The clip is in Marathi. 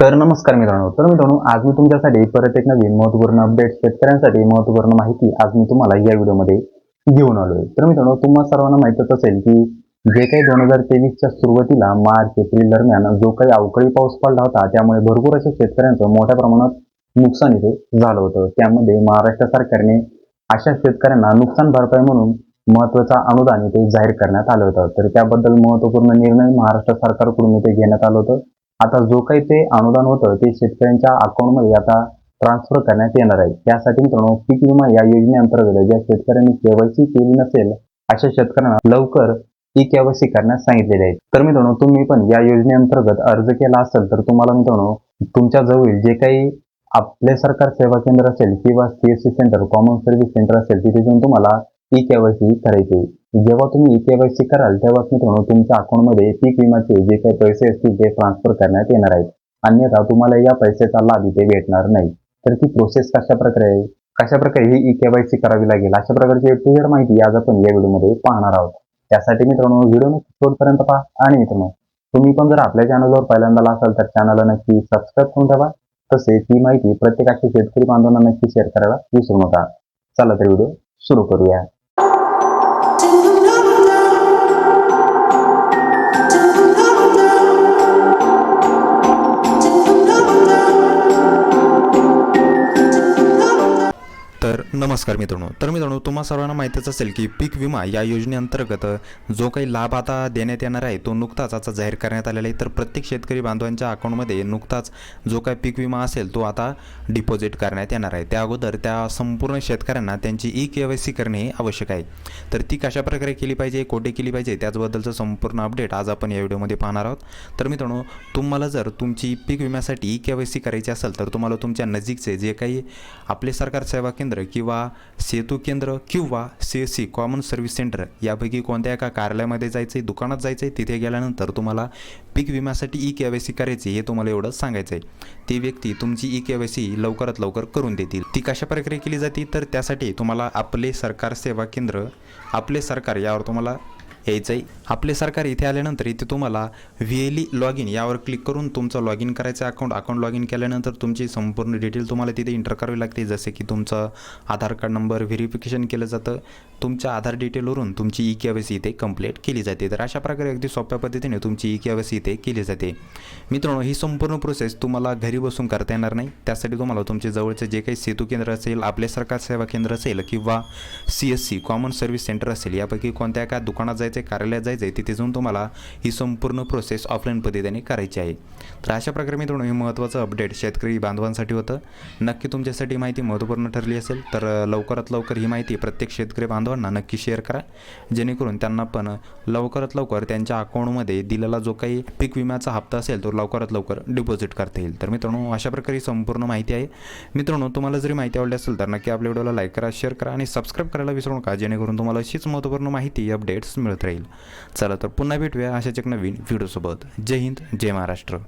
तर नमस्कार मित्रांनो तर मित्रांनो आज मी तुमच्यासाठी परत एक नवीन महत्त्वपूर्ण अपडेट शेतकऱ्यांसाठी महत्त्वपूर्ण माहिती आज मी तुम्हाला या व्हिडिओमध्ये घेऊन आलोय तर मित्रांनो तुम्हाला सर्वांना माहितच असेल की जे काही दोन हजार तेवीसच्या सुरुवातीला मार्च एप्रिल दरम्यान जो काही अवकाळी पाऊस पडला होता त्यामुळे भरपूर अशा शेतकऱ्यांचं मोठ्या प्रमाणात नुकसान इथे झालं होतं. त्यामध्ये महाराष्ट्र सरकारने अशा शेतकऱ्यांना नुकसान भरपाई म्हणून महत्त्वाचा अनुदान इथे जाहीर करण्यात आलं होतं. तर त्याबद्दल महत्त्वपूर्ण निर्णय महाराष्ट्र सरकारकडून इथे घेण्यात आलं होतं. आता जो काही ते अनुदान होतं ते शेतकऱ्यांच्या अकाउंटमध्ये आता ट्रान्सफर करण्यात येणार आहे त्यासाठी मित्रांनो पीक विमा या योजनेअंतर्गत ज्या शेतकऱ्यांनी केवायसी केली नसेल अशा शेतकऱ्यांना लवकर ई केवायसी करण्यास सांगितलेले आहे तर मित्रांनो तुम्ही पण या योजनेअंतर्गत अर्ज केला असेल तर तुम्हाला मित्रांनो तुमच्या जवळ जे काही आपले सरकार सेवा केंद्र असेल किंवा CSC centre common service centre असेल तिथे जाऊन तुम्हाला ई केवायसी करायची आहे. जेव्हा तुम्ही ई केवायसी कराल तेव्हाच मित्रांनो तुमच्या अकाउंटमध्ये पीक विम्याचे जे काही पैसे असतील ते ट्रान्सफर करण्यात येणार आहेत. अन्यथा तुम्हाला या पैशाचा लाभ इथे भेटणार नाही. तर ती प्रोसेस कशा प्रकारे आहे? कशा प्रकारे ही ई केवायसी करावी लागेल? अशा प्रकारची टू झेड माहिती आज आपण या व्हिडिओमध्ये पाहणार आहोत. त्यासाठी मित्रांनो व्हिडिओ नक्की शेवटपर्यंत पहा. आणि मित्रांनो तुम्ही पण जर आपल्या चॅनलवर पहिल्यांदा असाल तर चॅनलला नक्की सबस्क्राईब करून ठेवा. तसेच ही माहिती प्रत्येकाच्या शेतकरी बांधवांना नक्की शेअर करायला विसरू नका. चला तर व्हिडिओ सुरू करूया. नमस्कार मित्रांनो. तर मित्रांनो तुम्हा सर्वांना माहितीच असेल की पीक विमा या योजनेअंतर्गत जो काही लाभ आता देण्यात येणार आहे तो नुकताच आता जाहीर करण्यात आलेला आहे. तर प्रत्येक शेतकरी बांधवांच्या अकाउंटमध्ये नुकताच जो काही पीक विमा असेल तो आता डिपॉझिट करण्यात येणार आहे. त्या अगोदर त्या संपूर्ण शेतकऱ्यांना त्यांची ई के वाय सी करणे हे आवश्यक आहे. तर ती कशा प्रकारे केली पाहिजे कोठे केली पाहिजे त्याचबद्दलचं संपूर्ण अपडेट आज आपण या व्हिडिओमध्ये पाहणार आहोत. तर मित्रांनो तुम्हाला जर तुमची पीक विम्यासाठी ई के वाय सी करायची असेल तर तुम्हाला तुमच्या नजीकचे जे काही आपले सरकार सेवा केंद्र किंवा सेतू केंद्र किंवा C S C common service centre यापैकी कोणत्या एका कार्यालयामध्ये जायचं आहे दुकानात जायचं आहे तिथे गेल्यानंतर तुम्हाला पीक विम्यासाठी ई के वाय सी करायची हे तुम्हाला एवढं सांगायचं आहे ती व्यक्ती तुमची ई के वाय सी लवकरात लवकर करून देतील. ती कशा प्रकारे केली जाते? तर त्यासाठी तुम्हाला आपले सरकार सेवा केंद्र आपले सरकार यावर तुम्हाला यायचं आहे आपले सरकार इथे आल्यानंतर इथे तुम्हाला व्हीएली लॉग इन यावर क्लिक करून तुमचं लॉग इन करायचं अकाउंट अकाउंट लॉग इन केल्यानंतर तुमची संपूर्ण डिटेल तुम्हाला तिथे इंटर करावी लागते. जसे की तुमचं आधार कार्ड नंबर व्हेरिफिकेशन केलं जातं. तुमच्या आधार डिटेलवरून तुमची ई के इथे कंप्लीट केली जाते. तर अशा प्रकारे अगदी सोप्या पद्धतीने तुमची ई के इथे केली जाते. मित्रांनो ही संपूर्ण प्रोसेस तुम्हाला घरी बसून करता येणार नाही. त्यासाठी तुम्हाला तुमचे जवळचे जे काही सेतू केंद्र असेल आपले सरकार सेवा केंद्र असेल किंवा C S C common service centre असेल यापैकी कोणत्या एका दुकानात जायचं आहे कार्यालयात जायचं आहे तिथे जाऊन तुम्हाला ही संपूर्ण प्रोसेस ऑफलाईन पद्धतीने करायची आहे. तर अशा प्रकारे मित्रांनो हे महत्त्वाचं अपडेट शेतकरी बांधवांसाठी होतं. नक्की तुमच्यासाठी माहिती महत्त्वपूर्ण ठरली असेल तर लवकरात लवकर ही माहिती प्रत्येक शेतकरी बांधवांना नक्की शेअर करा. जेणेकरून त्यांना पण लवकरात लवकर त्यांच्या अकाउंटमध्ये दिलेला जो काही पीक विम्याचा हप्ता असेल तो लवकरात लवकर डिपॉझिट करता येईल. तर मित्रांनो अशा प्रकारे संपूर्ण माहिती आहे. मित्रांनो तुम्हाला जरी माहिती आवडली असेल तर नक्की आपल्या व्हिडिओला लाईक करा शेअर करा आणि सबस्क्राईब करायला विसरू नका. जेणेकरून तुम्हाला अशीच महत्त्वपूर्ण माहिती अपडेट्स मिळत राहील. चला तर पुन्हा भेटूया अशाच एक नवीन व्हिडिओसोबत. जय हिंद जय महाराष्ट्र.